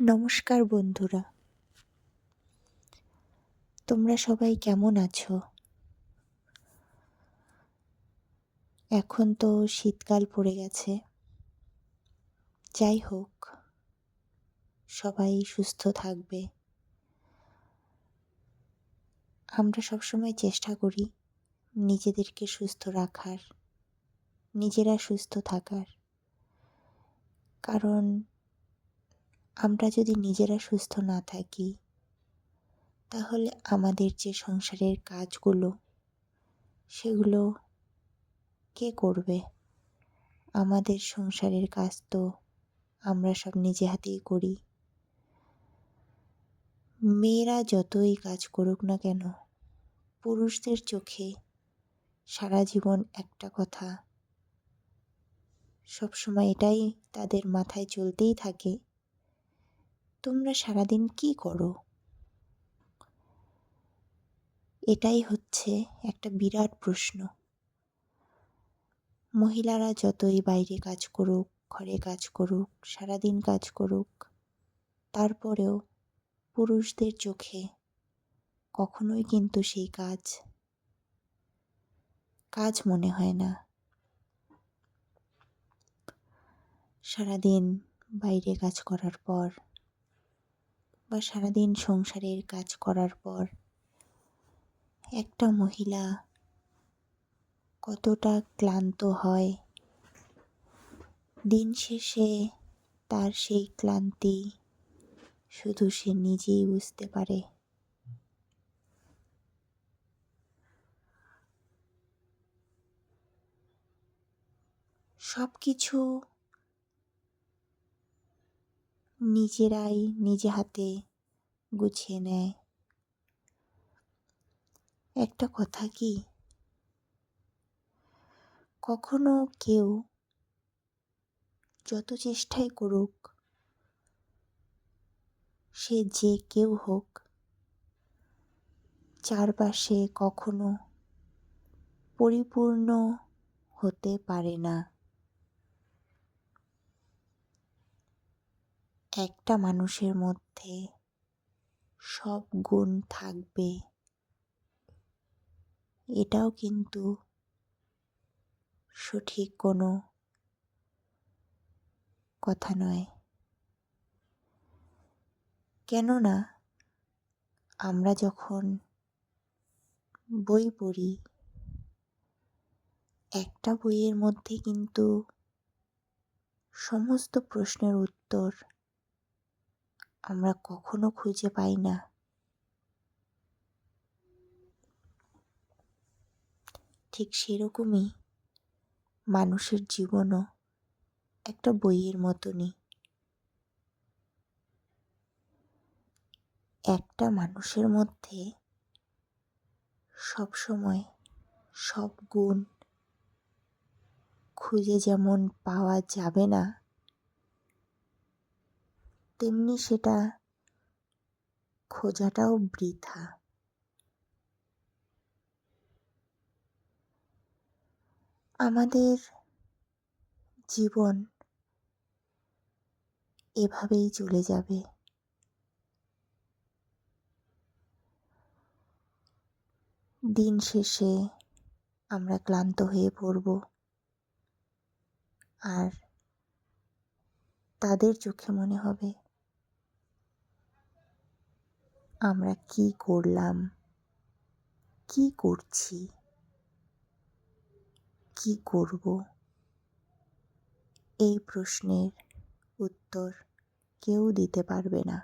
নমস্কার বন্ধুরা। তোমরা সবাই কেমন আছো? এখন তো শীতকাল পড়ে গেছে। যাই হোক, সবাই সুস্থ থাকবে। আমরা সবসময় চেষ্টা করি নিজেদেরকে সুস্থ রাখার, নিজেরা সুস্থ থাকার। কারণ আমরা যদি নিজেরা সুস্থ না থাকি, তাহলে আমাদের যে সংসারের কাজগুলো, সেগুলো কে করবে? আমাদের সংসারের কাজ তো আমরা সব নিজে হাতেই করি। মেয়েরা যতই কাজ করুক না কেন, পুরুষদের চোখে সারা জীবন একটা কথা, সবসময় এটাই তাদের মাথায় চলতেই থাকে তোমরা সারাদিন কি করো? এটাই হচ্ছে একটা বিরাট প্রশ্ন। মহিলারা যতই বাইরে কাজ করুক, ঘরে কাজ করুক, সারাদিন কাজ করুক, তারপরেও পুরুষদের চোখে কখনোই কিন্তু সেই কাজ কাজ মনে হয় না। সারাদিন বাইরে কাজ করার পর বা সারাদিন সংসারের কাজ করার পর একটা মহিলা কতটা ক্লান্ত হয়। দিন শেষে তার সেই ক্লান্তি শুধু সে নিজেই বুঝতে পারে। সব কিছু নিজেরাই নিজে হাতে গুছিয়ে নেয়। একটা কথা কি? কখনো কেউ যত চেষ্টাই করুক, সে যে কেউ হোক, চারপাশে কখনো পরিপূর্ণ হতে পারে না। একটা মানুষের মধ্যে সব গুণ থাকবে। এটাও কিন্তু সঠিক কোনো কথা নয়। কেননা আমরা যখন বই পড়ি, একটা বইয়ের মধ্যে কিন্তু সমস্ত প্রশ্নের উত্তর আমরা কখনো খুঁজে পাই না। ঠিক সেরকমই মানুষের জীবনও একটা বইয়ের মতনই। একটা মানুষের মধ্যে সবসময় সব গুণ খুঁজে যেমন পাওয়া যাবে না তেমনি সেটা খোঁজাটাও বৃথা। আমাদের জীবন এভাবেই চলে যাবে। দিন শেষে আমরা ক্লান্ত হয়ে পড়ব। আর তাদের চোখে মনে হবে আমরা কি করলাম? কি করছি? কি করব? এই প্রশ্নের উত্তর কেউ দিতে পারবে না।